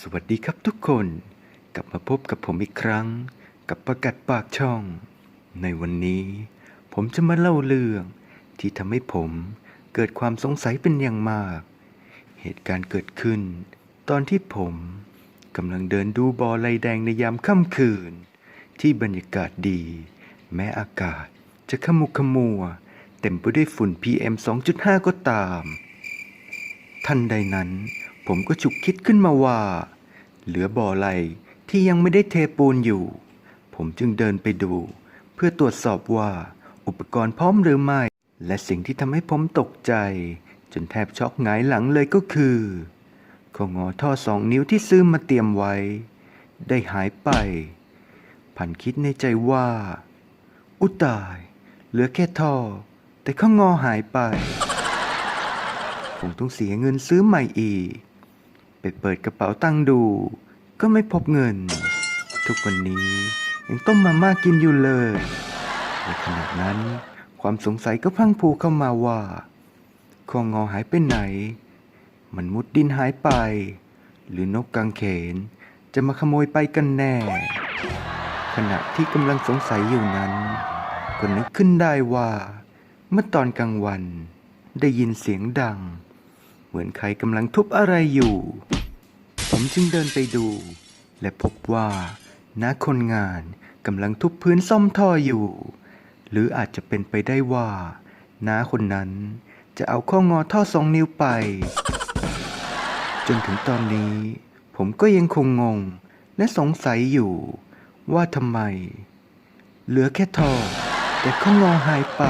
สวัสดีครับทุกคน กลับมาพบกับผมอีกครั้ง กับประกัดปากช่อง ในวันนี้ ผมจะมาเล่าเรื่อง ที่ทำให้ผมเกิดความสงสัยเป็นอย่างมาก เหตุการณ์เกิดขึ้น ตอนที่ผมกำลังเดินดูบอไลแดงในยามค่ำคืน ที่บรรยากาศดี แม้อากาศจะขมุกขมัว เต็มไปด้วยฝุ่น PM 2.5 ก็ตาม ทันใดนั้น ผมก็ฉุกคิดขึ้นมาว่า เหลือบ่อไหลที่ยังไม่ได้เทปูนอยู่ ผมจึงเดินไปดู เพื่อตรวจสอบว่าอุปกรณ์พร้อมหรือไม่ และสิ่งที่ทำให้ผมตกใจ จนแทบช็อกหงายหลังเลยก็คือของงอท่อสองนิ้วที่ซื้อมาเตรียมไว้ ได้หายไปพันคิดในใจว่า อุตาย เหลือแค่ท่อ แต่ข้างงอหายไป ผมต้องเสียเงินซื้อใหม่อีก ไปเปิดกระเป๋าตั้งดู ก็ไม่พบเงิน ทุกวันนี้ยังต้มมาม่ากินอยู่เลยในขณะนั้น ความสงสัยก็พังพรูเข้ามาว่าคองงอหายไปไหน มันมุดดินหายไป หรือนกกังเขน จะมาขโมยไปกันแน่ ขณะที่กำลังสงสัยอยู่นั้นก็นึกขึ้นได้ว่า เมื่อตอนกลางวันได้ยินเสียงดัง เหมือนใครกำลังทุบอะไรอยู่ ผมจึงเดินไปดู และพบว่าน้าคนงานกำลังทุบพื้นซ่อมท่ออยู่ หรืออาจจะเป็นไปได้ว่าน้าคนนั้นจะเอาข้องอท่อสองนิ้วไป จนถึงตอนนี้ ผมก็ยังคงงงและสงสัยอยู่ ว่าทำไม เหลือแค่ท่อแต่ข้องอหายไป